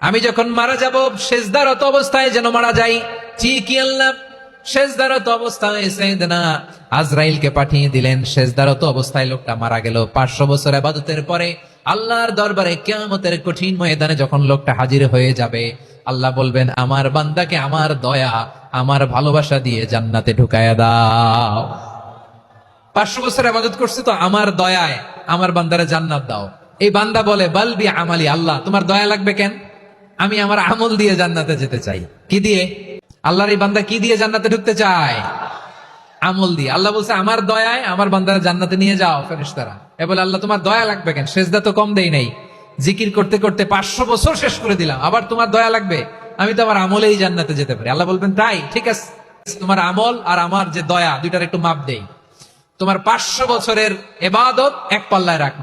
আমি যখন মারা যাব, শেষদারত অবস্থায় যেন মারা যাই। কি আল্লাহ। শেষদারত অবস্থায় সেদনা আজরাইলকে পাঠিয়ে দিলেন। শেষদারত অবস্থায় লোকটা মারা গেল। পাঁচশো বছর আবাদতের পরে আল্লাহর দরবারে কেয়ামতের কঠিন ময়দানে যখন লোকটা হাজির হয়ে যাবে, আল্লাহ বলবেন, আমার বান্দাকে আমার দয়া, আমার ভালোবাসা দিয়ে জান্নাতে ঢুকায়া দাও। পাঁচশো বছর আবাদত করছে তো আমার দয়ায়, আমার বান্দারে জান্নাত দাও। এই বান্দা বলে বালবি আমালি, আল্লাহ, তোমার দয়া লাগবে কেন? আমি আমার আমল দিয়ে জান্নাতে যেতে চাই। কি দিয়ে? আল্লাহর এই বান্দা কি দিয়ে জান্নাতে ঢুকতে চায়? আমল দিয়ে। আল্লাহ বলছে, আমার দয়ায় আমার বান্দারা জান্নাতে নিয়ে যাও ফেরেশতারা। এ বলে, আল্লাহ, তোমার দয়া লাগবে কেন? শেষদা তো কম দেই নেই। জিকির করতে করতে পাঁচশো বছর শেষ করে দিলাম। আবার তোমার দয়া লাগবে? আমি তো আমার আমলেই জান্নাতে যেতে পারি। আল্লাহ বলবেন, তাই, ঠিক আছে। তোমার আমল আর আমার যে দয়া, দুইটার একটু মাপ দেই। তোমার পাঁচশো বছরের এবাদত এক পাল্লায় রাখো।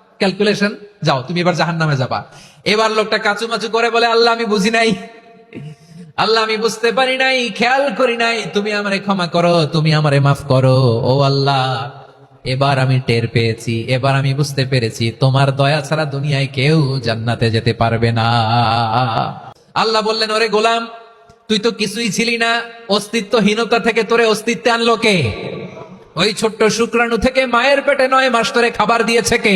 ক্যালকুলেশন যাও, তুমি এবার জাহান নামে যাবা। এবার লোকটা কাচু মাচু করে বলে, আল্লাহ, আমি বুঝি নাই। আল্লাহ, আমি বুঝতে পারি নাই, খেয়াল করি নাই। তুমি আমারে ক্ষমা করো, তুমি আমারে মাফ করো। ও আল্লাহ, এবার আমি টের পেয়েছি, এবার আমি বুঝতে পেরেছি, তোমার দয়া ছাড়া দুনিয়ায় কেউ জান্নাতে যেতে পারবে না। আল্লাহ বললেন, ওরে গোলাম, তুই তো কিছুই ছিলি না। অস্তিত্বহীনতা থেকে তোরে অস্তিত্বে আনলো কে? ওই ছোট্ট শুক্রাণু থেকে মায়ের পেটে নয় মাস তোরে খাবার দিয়েছে কে?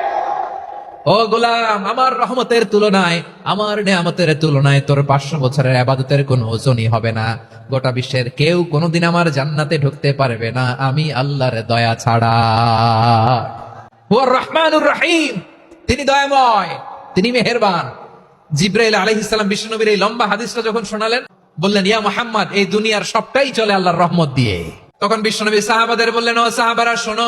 ও গোলাম, আমার রহমতের তুলনায়, আমার নেয়ামতের তুলনায় তোর পাঁচশো বছরের আবাদতের কোনো ওজনই হবে না। গোটা বিশ্বের কেউ কোনোদিন আমার জান্নাতে ঢুকতে পারবে না, আমি আল্লাহর দয়া ছাড়া। হুয়া রহমানুর রহিম, তিনি দয়াময়, তিনি মেহেরবান। জিব্রাইল আলহিসাম বিষ্ণুনবীর এই লম্বা হাদিসটা যখন শোনালেন, বললেন, ইয়া মোহাম্মদ, এই দুনিয়ার সবটাই চলে আল্লাহর রহমত দিয়ে। তখন বিষ্ণুনবী সাহাবাদের বললেন, ও সাহাবারা, শোনো